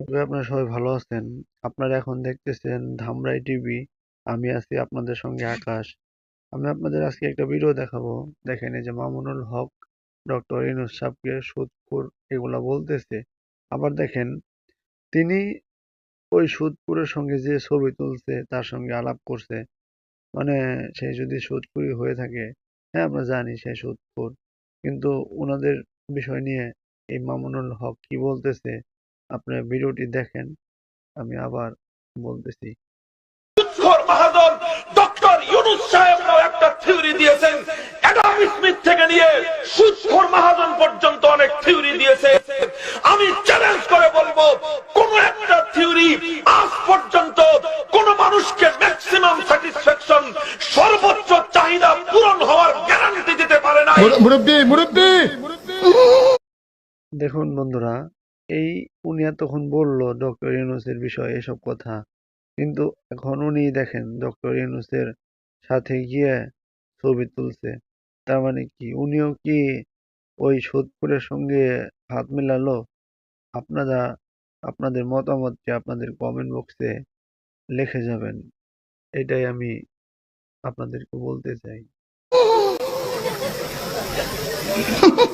তবে আপনারা সবাই ভালো আছেন। আপনারা এখন দেখতেছেন ধামরাই টিভি। আমি আছি আপনাদের সঙ্গে আকাশ। আমি আপনাদের আজকে একটা ভিডিও দেখাবো। দেখেন এই যে মামুনুল হক, ডক্টর ইউনূস সাহেবকে সুদখোর এগুলা বলতেছে। আবার দেখেন তিনি ওই সুদপুরের সঙ্গে যে ছবি তুলছে তার সঙ্গে আলাপ করছে। মানে সে যদি সুদপুরি হয়ে থাকে, হ্যাঁ আমরা জানি সে সুদপুর কিন্তু ওনাদের বিষয় নিয়ে এই মামুনুল হক কি বলতেছে আপনারা ভিডিওটি দেখেন। আমি আবার বলতেছি। ডক্টর ইউনুস সাহেবরাও একটা থিওরি দিয়েছেন অ্যাডাম স্মিথ থেকে নিয়ে সুদখোর মাহাজন পর্যন্ত অনেক থিওরি দিয়েছে আমি চ্যালেঞ্জ করে বলব কোন একটা থিওরি আজ পর্যন্ত কোন মানুষকে ম্যাক্সিমাম স্যাটিসফ্যাকশন সর্বোচ্চ চাহিদা পূরণ হওয়ার গ্যারান্টি দিতে পারে না মুরব্বী মুরব্বী দেখুন বন্ধুরা, এই উনি এতক্ষণ বলল ডক্টর ইউনূসের বিষয়ে এসব কথা। কিন্তু এখন উনি দেখেন ডক্টর ইউনূসের সাথে গিয়ে ছবি তুলছে। তার মানে কি উনিও কি ওই সুদখোরের সঙ্গে হাত মেলালো? আপনারা, আপনাদের মতামতটি আপনাদের কমেন্ট বক্সে লিখে যাবেন। এটাই আমি আপনাদেরকে বলতে চাই।